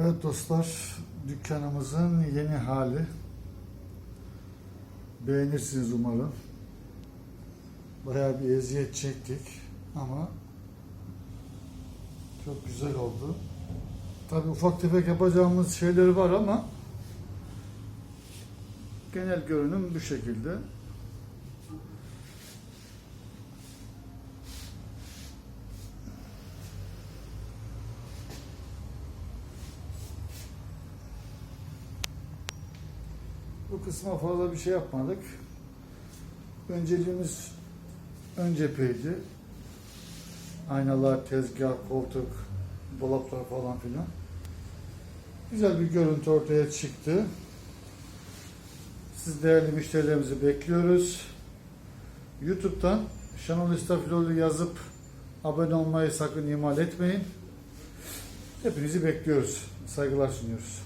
Evet dostlar, dükkanımızın yeni hali. Beğenirsiniz umarım. Bayağı bir eziyet çektik ama çok güzel oldu. Tabii ufak tefek yapacağımız şeyleri var ama genel görünüm bu şekilde. Bu kısma fazla bir şey yapmadık. Önceliğimiz ön cepheydi. Aynalar, tezgah, koltuk, dolaplar falan filan. Güzel bir görüntü ortaya çıktı. Siz değerli müşterilerimizi bekliyoruz. YouTube'dan Şenol İstafilolu yazıp abone olmayı sakın ihmal etmeyin. Hepinizi bekliyoruz. Saygılar sunuyoruz.